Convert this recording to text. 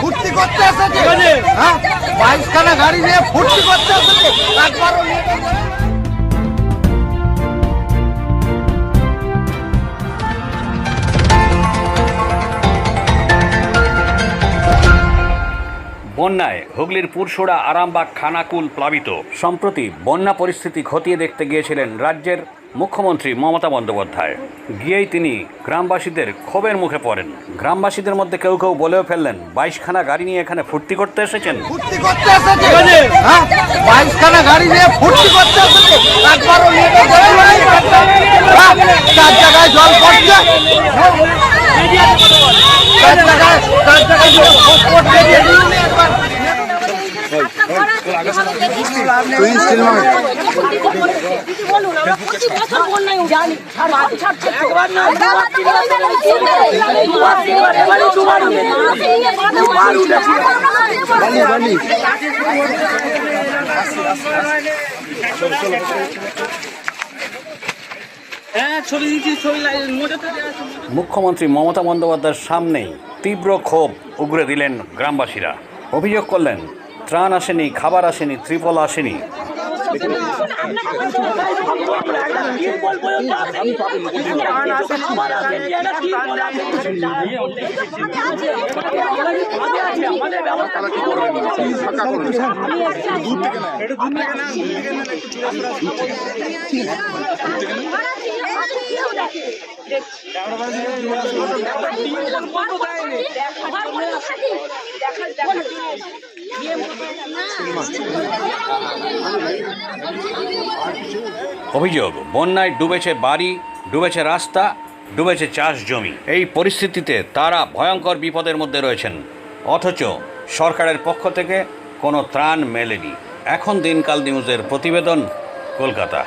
ফুর্তি করতে এসেছে। হ্যাঁ? বাইশখানা গাড়ি নিয়ে ফুর্তি করতে এসেছে। একবারও বন্যায় হুগলির পুরসোড়া আরামবাগ খানাকুল প্লাবিত। সম্প্রতি বন্যা পরিস্থিতি খতিয়ে দেখতে গিয়েছিলেন রাজ্যের মুখ্যমন্ত্রী মমতা বন্দ্যোপাধ্যায়। গিয়েই তিনি গ্রামবাসীদের ক্ষোভের মুখে পড়েন। গ্রামবাসীদের মধ্যে কেউ কেউ বলেও ফেললেন বাইশখানা গাড়ি নিয়ে এখানে ফুর্তি করতে এসেছেন। হ্যাঁ? গাড়ি নিয়ে। হ্যাঁ, জল মুখ্যমন্ত্রী মমতা বন্দ্যোপাধ্যায়ের সামনেই তীব্র ক্ষোভ উগরে দিলেন গ্রামবাসীরা। অভিযোগ করলেন ত্রাণ আসেনি খাবার আসেনি ত্রিপল আসেনি। অভিযোগ, বন্যায় ডুবেছে বাড়ি, ডুবেছে রাস্তা, ডুবেছে চাষ জমি। এই পরিস্থিতিতে তারা ভয়ঙ্কর বিপদের মধ্যে রয়েছেন। অথচ সরকারের পক্ষ থেকে কোনো ত্রাণ মেলেনি। এখন দিনকাল নিউজের প্রতিবেদন, কলকাতা।